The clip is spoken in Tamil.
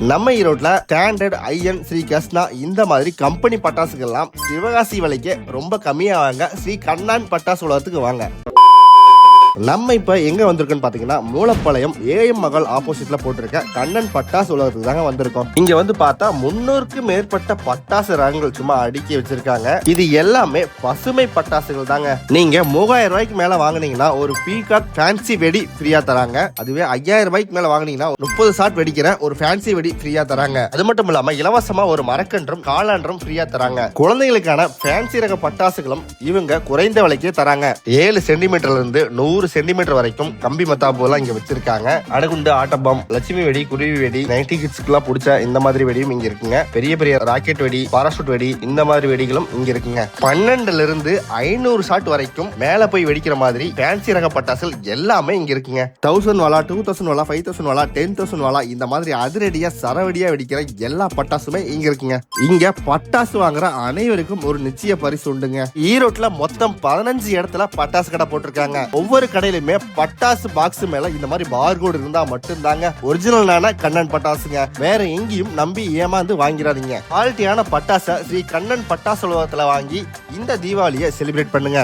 நம்ம ஈரோட்ல ஸ்டாண்டர்ட் ஐஎன் ஸ்ரீ கஸ்னா இந்த மாதிரி கம்பெனி பட்டாசுகள்லாம் சிவகாசி விலைக்கு ரொம்ப கம்மியாக வாங்க. ஸ்ரீ கண்ணான் பட்டாசு உலகத்துக்கு வாங்க. நம்ம இப்ப எங்க வந்திருக்கோம்னு பாத்தீங்கன்னா மூலப்பாளையம் ஏஎம் மகள் ஆப்போசிட்ல போட்டிருக்க கண்ணன் பட்டாசு உலகத்துக்கு தாங்க வந்திருக்கோம். இங்க வந்து பார்த்தா முன்னூறுக்கு மேற்பட்ட பட்டாசு ரகங்கள் சும்மா அடுக்கி வச்சிருக்காங்க. இது எல்லாமே பசுமை பட்டாசுகள் தாங்க. நீங்க மூவாயிரம் ரூபாய்க்கு மேல வாங்குனீங்கன்னா ஒரு பீகாக் ஃபேன்சி வெடி ஃப்ரீயா தராங்க. அதுவே ஐயாயிரம் ரூபாய்க்கு மேல வாங்கினீங்கன்னா முப்பது ஷாட் வெடிக்கிற ஒரு ஃபேன்சி வெடி ஃப்ரீயா தராங்க. அது மட்டும் இல்லாம இலவசமா ஒரு மரக்கன்றும் காலான்றும் ஃப்ரீயா தராங்க. குழந்தைகளுக்கான ஃபேன்சி ரக பட்டாசுகளும் இவங்க குறைந்த விலைக்கே தராங்க. ஏழு சென்டிமீட்டர்ல இருந்து நூறு சென்டிமீட்டர் வரைக்கும் கம்பி மத்தாப்பு எல்லாம் இங்க வச்சிருக்காங்க. அடகுண்டு ஆட்டபம் லட்சுமி வெடி குருவி வெடி நைன்டி கிட்ஸ்க்குலாம் பிடிச்ச இந்த மாதிரி வெடியும் இங்க இருக்குங்க. பெரிய பெரிய ராக்கெட் வெடி பாராசூட் வெடி இந்த மாதிரி வெடிகளும் இங்க இருக்குங்க. பன்னெண்டுல இருந்து ஐநூறு ஷாட் வரைக்கும் மேல போய் வெடிக்கிற மாதிரி ஃபேன்சி ரக பட்டாசுகள் எல்லாமே இங்க இருக்குங்க. தௌசண்ட் வாலா டூ தௌசண்ட் வாலா ஃபைவ் தௌசண்ட் வாலா டென் தௌசண்ட் வாலா இந்த மாதிரி அதிரடியா சரவடியா வெடிக்கிற எல்லா பட்டாசுமே இங்க இருக்குங்க. இங்க பட்டாசு வாங்குற அனைவருக்கும் ஒரு நிச்சய பரிசு உண்டுங்க. ஈரோட்ல மொத்தம் பதினஞ்சு இடத்துல பட்டாசு கடை போட்டிருக்காங்க. ஒவ்வொரு கடையிலுமே பட்டாசு பாக்ஸ் மேல இந்த மாதிரி பார்கோடு இருந்தா மட்டும்தாங்க. ஒரிஜினலான கண்ணன் பட்டாசுங்க. வேற எங்கேயும் நம்பி ஏமாந்து வாங்கிடாதீங்க குவாலிட்டியான பட்டாசை ஸ்ரீ கண்ணன் பட்டாசு உலகத்துல வாங்கி இந்த தீபாவளியை செலிப்ரேட் பண்ணுங்க.